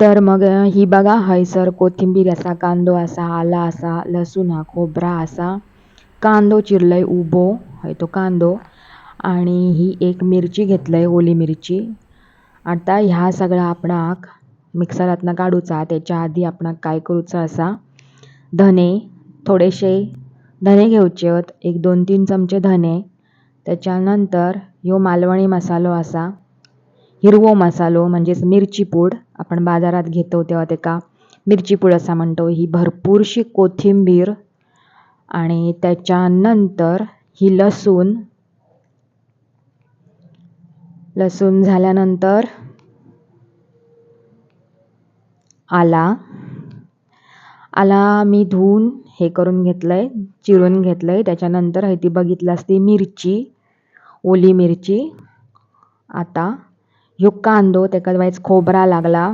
तर मग ही बघा हयसर कोथिंबीर आसा कांदो आसा आला आसा लसूण हा खोबरा आसा कांदो चिरलय उबो हय तो कांदो. आणि ही एक मिरची घेतलय ओली मिरची. आता ह्या सगळ्या आपणाक मिक्सरांतनं काडूचा त्याच्या आधी आपणाक काय करूचा आसा धने थोडेशे धने घेवचे एक दोन तीन चमचे धने. त्याच्यानंतर ह्यो मालवणी मसालो आसा हिरवो मसालो म्हणजेच मिरची पूड आपण बाजारात घेतो तेव्हा तेका मिरची पूड असा म्हणतो ही भरपूरशी कोथिंबीर आणि त्याच्यानंतर ही लसूण. लसूण झाल्यानंतर आला. आला मी धुवून हे करून घेतलं आहे चिरून घेतलं आहे त्याच्यानंतर हे ती बघितलं असती मिरची ओली मिरची. आता ह्यो कांदो तेका वायज खोबरा लागला.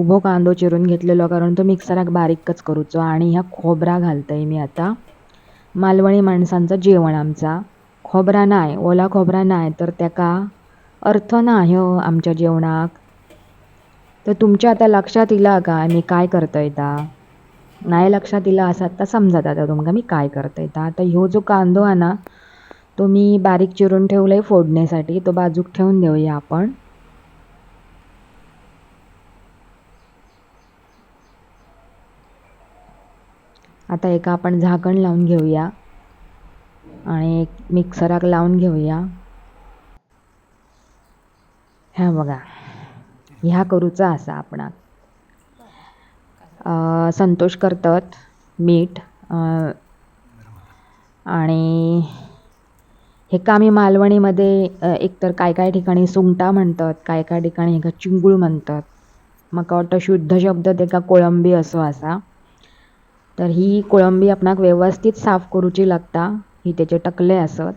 उभो कांदो चिरून घेतलेलो कारण तो मिक्सराक बारीकच करूचो आणि ह्या खोबरा घालतय मी आता. मालवणी माणसांचं जेवण आमचा. खोबरा नाय ओला खोबरा नाय तर तेका अर्थ ना ह्यो आमच्या जेवणाक. तर तुमच्या आता लक्षात इला काय मी काय करतय ता नाही लक्षात इला असा तर समजत आता तुमका मी काय करतय ता आता ह्यो जो कांदो आहे ना तो मी बारीक चिरून ठेवलाय फोडण्यासाठी तो बाजूक ठेवून देऊया आपण. आता एका आपण झाकण लावून घेऊया. आणि एक मिक्सराक लावून घेऊया. ह्या बघा. ह्या करूचा असा आपणाक संतोष करतात मीठ आणि हे आम्ही मालवणीमध्ये एकतर काय काय ठिकाणी सुंगटा म्हणतात काय काय ठिकाणी हेका चिंगूळ म्हणतात. म्हाका वाटतं शुद्ध शब्द तेका कोळंबी असो असा. तर ही कोळंबी आपणाक व्यवस्थित साफ करुची लागता. ही तेचे टकले असत.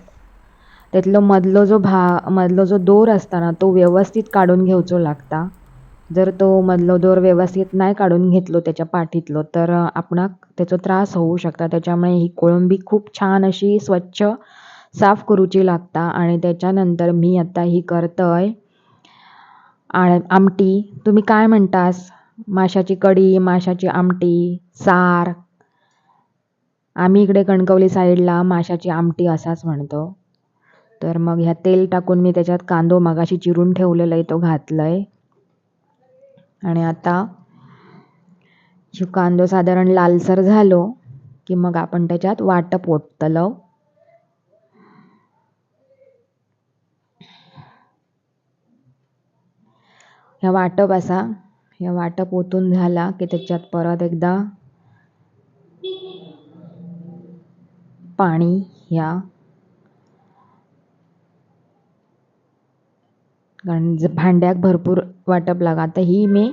त्यातलो मदलो जो भा मदलो जो दोर असता ना तो व्यवस्थित काढून घेवचो लागता. जर तो मधलो दोर व्यवस्थित नाही काढून घेतलो त्याच्या पाठीतलो तर आपणाक तेचो त्रास होऊ शकता. त्याच्यामुळे ही कोळंबी खूप छान अशी स्वच्छ साफ करुची लागता. आणि त्याच्यानंतर मी आता ही करतय. आमटी तुम्ही काय म्हणतास? माशाची कडी माशाची आमटी सार आम्ही इकडे कणकवली साईडला माशाची आमटी असाच म्हणतो. तर मग ह्या तेल टाकून मी त्याच्यात कांदो मगाशी चिरून ठेवलेला आहे तो घातलाय. आणि आता कांदो साधारण लालसर झालो की मग आपण त्याच्यात वाटप ओततलं ह्या वाटप असा ह्या वाटप ओतून झाला की त्याच्यात परत एकदा पाणी ह्या कारण भांड्याक भरपूर वाटप लागा आता ही मी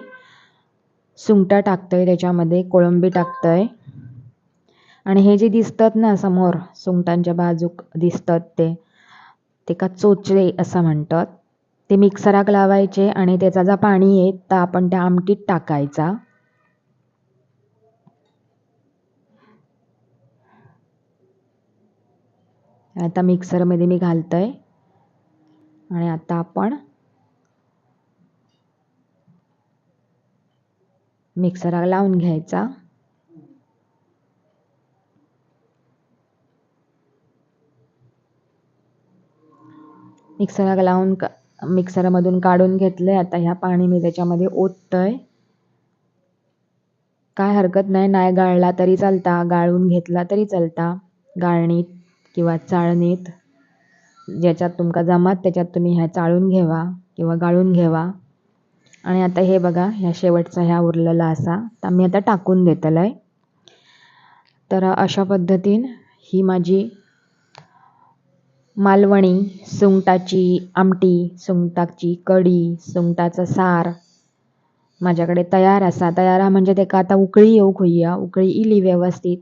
सुंगटा टाकतोय त्याच्यामध्ये कोळंबी टाकतोय. आणि हे जे दिसतात ना समोर सुंगटांच्या बाजूक दिसतात ते तेका चोचले असं म्हणतात. ते मिक्सराक लावायचे आणि त्याचा जा पाणी येत तर आपण त्या आमटीत टाकायचा. आता मिक्सरमध्ये मी घालतोय. आणि आता आपण मिक्सरला लावून घ्यायचा. मिक्सरला लावून मिक्सरमधून काढून घेतलंय. आता ह्या पाणी मी त्याच्यामध्ये ओततय. काय हरकत नाही नाही गाळला तरी चालता गाळून घेतला तरी चालता. गाळणीत किंवा चाळणीत ज्याच्यात तुमका जमात त्याच्यात तुम्ही ह्या चाळून घेवा किंवा गाळून घेवा. आणि आता हे बघा ह्या शेवटचा ह्या उरलेला असा तर मी आता टाकून देतलं तर अशा पद्धतीन ही माझी मालवणी सुंगटाची आमटी सुंगटाची कडी सुंगटाचं सार माझ्याकडे तयार असा. तयार म्हणजे तेका आता उकळी येवंक होईया उकळी इली व्यवस्थित.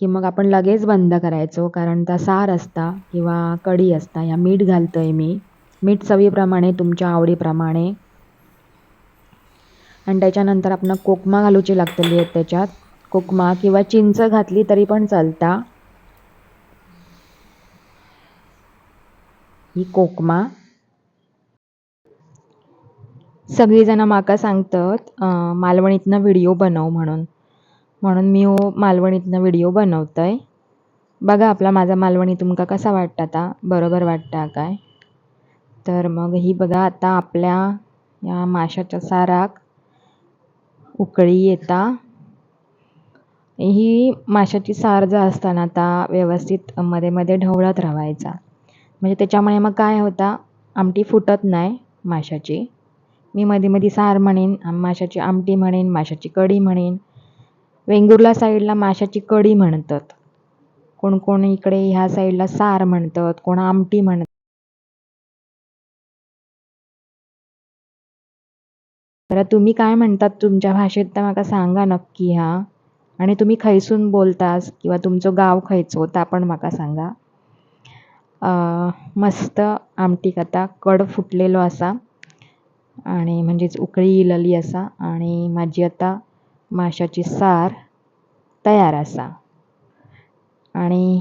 की मग आपण लगेच बंद करायचो कारण त्या सार असता किंवा कढी असता ह्या मीठ घालतोय मी. मीठ चवीप्रमाणे तुमच्या आवडीप्रमाणे. आणि त्याच्यानंतर आपण कोकमा घालूची लागतली आहेत त्याच्यात. कोकमा किंवा चिंच घातली तरी पण चालता. ही कोकमा. सगळीजणं माका सांगतात मालवणीतनं व्हिडिओ बनव म्हणून. म्हणून मी हो मालवणीतनं व्हिडिओ बनवतंय. बघा आपला माझा मालवणी तुमका कसा वाटता आता? बरोबर वाटता काय? तर मग ही बघा आता आपल्या या माशाच्या साराक उकळी येता. ही माशाची सार जर असताना आता व्यवस्थित मध्ये मध्ये ढवळत राहायचा. म्हणजे त्याच्यामुळे मग काय होता? आमटी फुटत नाही माशाची. मी मध्ये मध्ये सार म्हणेन माशाची आमटी म्हणेन माशाची कढी म्हणेन. वेंगुर्ला साईडला माशाची कढी म्हणतात. कोण कोण इकडे ह्या साईडला सार म्हणतात कोण आमटी म्हणतात. तर तुम्ही काय म्हणतात तुमच्या भाषेत तर म्हाका सांगा नक्की हा. आणि तुम्ही खैसून बोलतास किंवा तुमचं गाव खंयचो ता पण म्हाका सांगा. मस्त आमटी आता कड फुटलेलो असा. आणि म्हणजेच उकळी इलली असा. आणि माझी आता माशाची सार तयार असा. आणि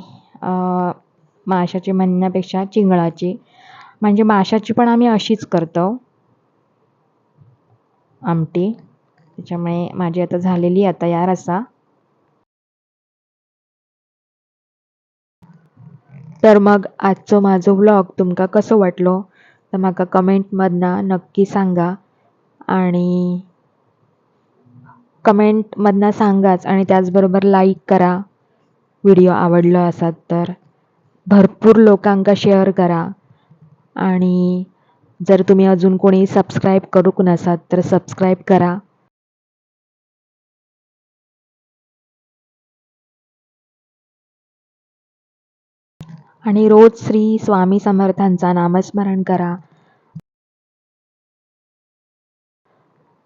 माशाची म्हणण्यापेक्षा चिंगळाची. म्हणजे माशाची पण आम्ही अशीच करतो. आमटी. त्याच्यामुळे माझी आता झालेली आहे तयार असा. तर मग आजचो माझो व्लॉग तुमका कसो वाटलो? तर म्हाका कमेंटमधनं नक्की सांगा. आणि कमेंटमधनं सांगाच आणि त्याचबरोबर लाईक करा. व्हिडिओ आवडलो असात तर भरपूर लोकांका शेअर करा. आणि जर तुम्ही अजून कोणी सबस्क्राईब करूक नसात तर सबस्क्राईब करा. आणि रोज श्री स्वामी समर्थांचा नामस्मरण करा.